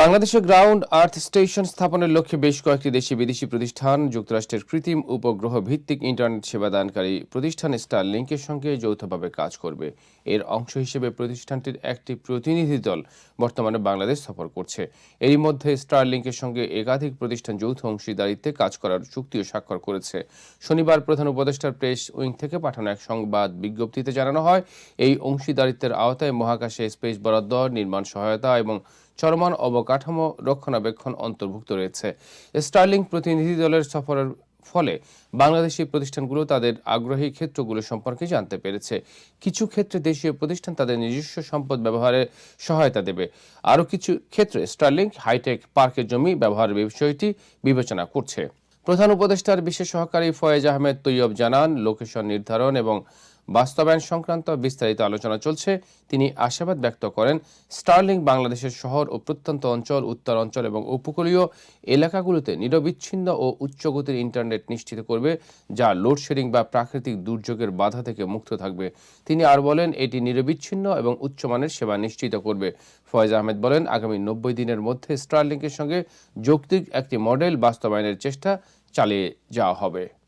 বাংলাদেশে গ্রাউন্ড আর্থ স্টেশন স্থাপনের লক্ষ্যে বেশ কয়েকটি দেশি বিদেশি প্রতিষ্ঠান, যুক্তরাষ্ট্রের কৃত্রিম উপগ্রহ ভিত্তিক ইন্টারনেট সেবা দানকারী প্রতিষ্ঠান স্টার লিঙ্কের সঙ্গে যৌথভাবে কাজ করবে। এর অংশ হিসেবে প্রতিষ্ঠানটির একটি প্রতিনিধি দল বর্তমানে বাংলাদেশ সফর করছে। এরই মধ্যে স্টার লিঙ্কের সঙ্গে একাধিক প্রতিষ্ঠান যৌথ অংশীদারিত্বে কাজ করার চুক্তিও স্বাক্ষর করেছে। শনিবার প্রধান উপদেষ্টার প্রেস উইং থেকে পাঠানো এক সংবাদ বিজ্ঞপ্তিতে জানানো হয়, এই অংশীদারিত্বের আওতায় মহাকাশে স্পেস বরাদ্দ, নির্মাণ সহায়তা এবং চলমান অবকাঠামো রক্ষণাবেক্ষণ অন্তর্ভুক্ত রয়েছে। স্টার্লিং প্রতিনিধি দলের সফরের ফলে বাংলাদেশি প্রতিষ্ঠানগুলো তাদের আগ্রহী ক্ষেত্রগুলো সম্পর্কে জানতে পেরেছে। কিছু ক্ষেত্রে দেশীয় প্রতিষ্ঠান তাদের নিজস্ব সম্পদ ব্যবহারে সহায়তা দেবে। আরও কিছু ক্ষেত্রে স্টার্লিং হাইটেক পার্কের জমি ব্যবহারের বিষয়টি বিবেচনা করছে। প্রধান উপদেষ্টার বিশেষ সহকারী ফয়েজ আহমেদ তৈয়ব জানান, লোকেশন নির্ধারণ এবং বাস্তবায়ন সংক্রান্ত বিস্তারিত আলোচনা চলছে। তিনি আশাবাদ ব্যক্ত করেন, স্টার্লিং বাংলাদেশের শহর ও প্রত্যন্ত অঞ্চল, উত্তর অঞ্চল এবং উপকূলীয় এলাকাগুলোতে নিরবিচ্ছিন্ন ও উচ্চগতির ইন্টারনেট নিশ্চিত করবে, যা লোডশেডিং বা প্রাকৃতিক দুর্যোগের বাধা থেকে মুক্ত থাকবে। তিনি আর বলেন, এটি নিরবিচ্ছিন্ন এবং উচ্চমানের সেবা নিশ্চিত করবে। ফয়েজ আহমেদ বলেন, আগামী নব্বই দিনের মধ্যে স্টারলিংকের সঙ্গে যৌক্তিক একটি মডেল বাস্তবায়নের চেষ্টা চালিয়ে যাওয়া হবে।